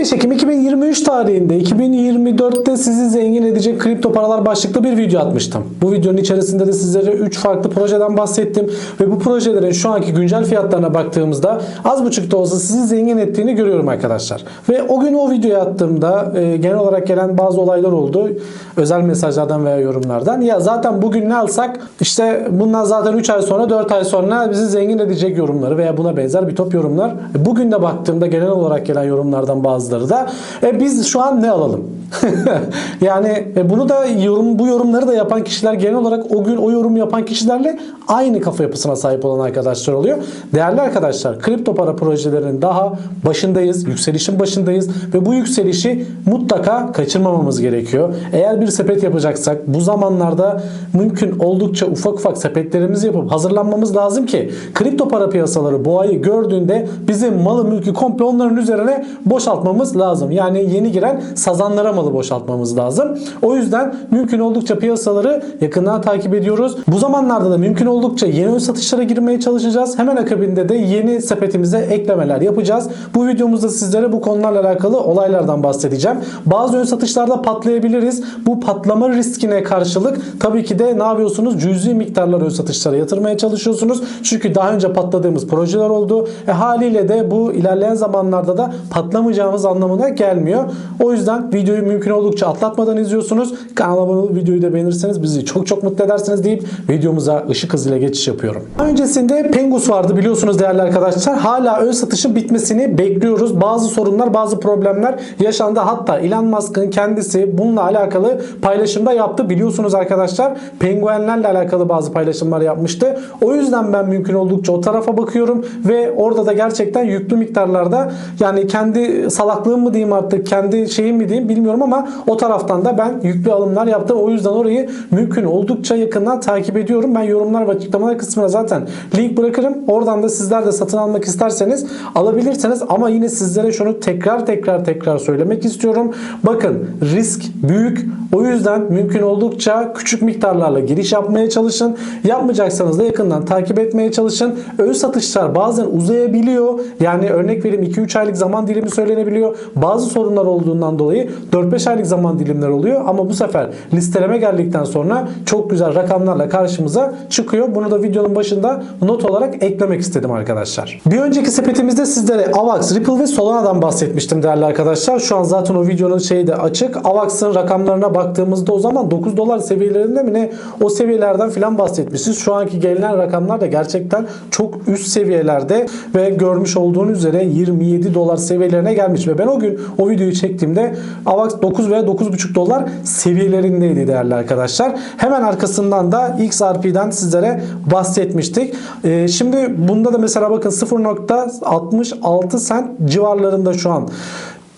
15 Ekim 2023 tarihinde 2024'te sizi zengin edecek kripto paralar başlıklı bir video atmıştım. Bu videonun içerisinde de sizlere 3 farklı projeden bahsettim ve bu projelerin şu anki güncel fiyatlarına baktığımızda az buçuk da olsa sizi zengin ettiğini görüyorum arkadaşlar. Ve o gün o videoyu attığımda e, genel olarak gelen bazı olaylar oldu. Özel mesajlardan veya yorumlardan. Ya zaten bugün ne alsak işte bundan zaten 3 ay sonra 4 ay sonra bizi zengin edecek yorumları veya buna benzer bir top yorumlar. Bugün de baktığımda genel olarak gelen yorumlardan bazıları da e, biz şu an ne alalım? yani e, bunu da yorum bu yorumları da yapan kişiler genel olarak o gün o yorum yapan kişilerle aynı kafa yapısına sahip olan arkadaşlar oluyor. Değerli arkadaşlar kripto para projelerinin daha başındayız. Yükselişin başındayız ve bu yükselişi mutlaka kaçırmamamız gerekiyor. Eğer bir sepet yapacaksak bu zamanlarda mümkün oldukça ufak ufak sepetlerimizi yapıp hazırlanmamız lazım ki kripto para piyasaları boğayı gördüğünde bizim malı mülkü komple onların üzerine boşaltmamız lazım. Yani yeni giren sazanlara malı boşaltmamız lazım. O yüzden mümkün oldukça piyasaları yakından takip ediyoruz. Bu zamanlarda da mümkün oldukça yeni ön satışlara girmeye çalışacağız. Hemen akabinde de yeni sepetimize eklemeler yapacağız. Bu videomuzda sizlere bu konularla alakalı olaylardan bahsedeceğim. Bazı ön satışlarda patlayabiliriz. Bu patlama riskine karşılık tabii ki de ne yapıyorsunuz? Cüzi miktarlar ön satışlara yatırmaya çalışıyorsunuz. Çünkü daha önce patladığımız projeler oldu. E, haliyle de bu ilerleyen zamanlarda da patlamayacağımız anlamına gelmiyor. O yüzden videoyu mümkün oldukça atlatmadan izliyorsunuz. Kanala abone olup videoyu da beğenirseniz bizi çok çok mutlu edersiniz deyip videomuza ışık hızıyla geçiş yapıyorum. Öncesinde Pengus vardı biliyorsunuz değerli arkadaşlar. Hala ön satışın bitmesini bekliyoruz. Bazı sorunlar, bazı problemler yaşandı. Hatta Elon Musk'ın kendisi bununla alakalı paylaşımda yaptı. Biliyorsunuz arkadaşlar penguenlerle alakalı bazı paylaşımlar yapmıştı. O yüzden ben mümkün oldukça o tarafa bakıyorum ve orada da gerçekten yüklü miktarlarda yani kendi salaklığım mı diyeyim artık kendi şeyim mi diyeyim bilmiyorum ama o taraftan da ben yüklü alımlar yaptım. O yüzden orayı mümkün oldukça yakından takip ediyorum. Ben yorumlar ve açıklamalar kısmına zaten link bırakırım. Oradan da sizler de satın almak isterseniz alabilirsiniz ama yine sizlere şunu tekrar tekrar tekrar söylemek istiyorum. Bakın risk büyük. O yüzden mümkün oldukça küçük miktarlarla giriş yapmaya çalışın. Yapmayacaksanız da yakından takip etmeye çalışın. Ön satışlar bazen uzayabiliyor. Yani örnek vereyim 2-3 aylık zaman dilimi söylenebiliyor. Bazı sorunlar olduğundan dolayı 4-5 aylık zaman dilimler oluyor. Ama bu sefer listeleme geldikten sonra çok güzel rakamlarla karşımıza çıkıyor. Bunu da videonun başında not olarak eklemek istedim arkadaşlar. Bir önceki sepetimizde sizlere AVAX, Ripple ve Solana'dan bahsetmiştim değerli arkadaşlar. Şu an zaten o videonun şeyi de açık. AVAX'ın rakamlarına baktığımızda o zaman 9 dolar seviyelerinde mi ne o seviyelerden filan bahsetmişiz. Şu anki gelinen rakamlar da gerçekten çok üst seviyelerde ve görmüş olduğunuz üzere 27 dolar seviyelerine gelmiş ve ben o gün o videoyu çektiğimde AVAX 9 veya 9,5 dolar seviyelerindeydi değerli arkadaşlar. Hemen arkasından da XRP'den sizlere bahsetmiştik. Ee, şimdi bunda da mesela bakın 0.66 sent civarlarında şu an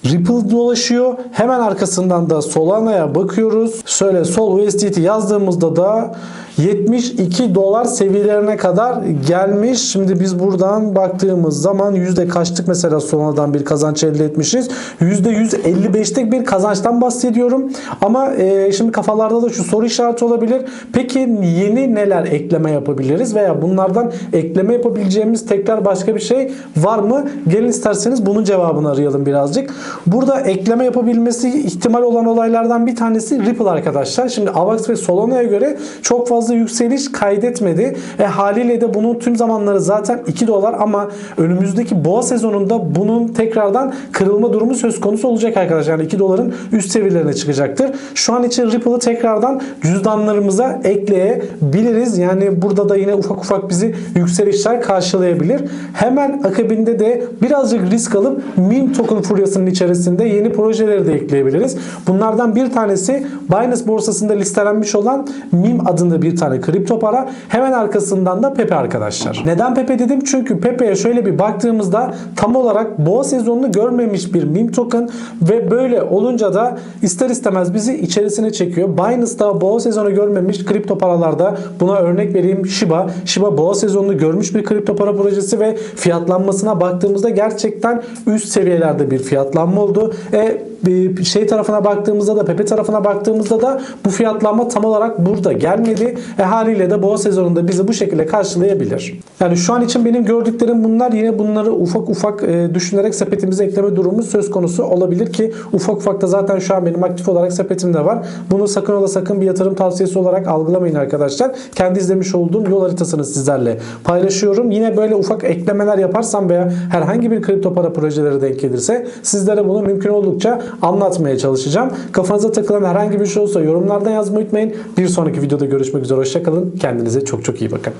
Ripple dolaşıyor. Hemen arkasından da Solana'ya bakıyoruz. Şöyle Sol USDT yazdığımızda da 72 dolar seviyelerine kadar gelmiş. Şimdi biz buradan baktığımız zaman yüzde kaçlık mesela Solana'dan bir kazanç elde etmişiz. Yüzde 155'lik bir kazançtan bahsediyorum. Ama e, şimdi kafalarda da şu soru işareti olabilir. Peki yeni neler ekleme yapabiliriz veya bunlardan ekleme yapabileceğimiz tekrar başka bir şey var mı? Gelin isterseniz bunun cevabını arayalım birazcık. Burada ekleme yapabilmesi ihtimal olan olaylardan bir tanesi Ripple arkadaşlar. Şimdi AVAX ve Solana'ya göre çok fazla yükseliş kaydetmedi. E, haliyle de bunun tüm zamanları zaten 2 dolar ama önümüzdeki boğa sezonunda bunun tekrardan kırılma durumu söz konusu olacak arkadaşlar. Yani 2 doların üst seviyelerine çıkacaktır. Şu an için Ripple'ı tekrardan cüzdanlarımıza ekleyebiliriz. Yani burada da yine ufak ufak bizi yükselişler karşılayabilir. Hemen akabinde de birazcık risk alıp meme token furyasının içerisinde yeni projeleri de ekleyebiliriz. Bunlardan bir tanesi Binance borsasında listelenmiş olan MIM adında bir tane kripto para. Hemen arkasından da Pepe arkadaşlar. Neden Pepe dedim? Çünkü Pepe'ye şöyle bir baktığımızda tam olarak boğa sezonunu görmemiş bir meme token ve böyle olunca da ister istemez bizi içerisine çekiyor. Binance'da boğa sezonu görmemiş kripto paralarda buna örnek vereyim Shiba. Shiba boğa sezonunu görmüş bir kripto para projesi ve fiyatlanmasına baktığımızda gerçekten üst seviyelerde bir fiyatlanma oldu. E, bir şey tarafına baktığımızda da Pepe tarafına baktığımızda da bu fiyatlanma tam olarak burada gelmedi. E haliyle de boğa sezonunda bizi bu şekilde karşılayabilir. Yani şu an için benim gördüklerim bunlar. Yine bunları ufak ufak e, düşünerek sepetimize ekleme durumu söz konusu olabilir ki ufak ufak da zaten şu an benim aktif olarak sepetimde var. Bunu sakın ola sakın bir yatırım tavsiyesi olarak algılamayın arkadaşlar. Kendi izlemiş olduğum yol haritasını sizlerle paylaşıyorum. Yine böyle ufak eklemeler yaparsam veya herhangi bir kripto para projeleri denk gelirse sizlere bunu mümkün oldukça anlatmaya çalışacağım. Kafanıza takılan herhangi bir şey olsa yorumlardan yazmayı unutmayın. Bir sonraki videoda görüşmek üzere. Hoşçakalın. Kendinize çok çok iyi bakın.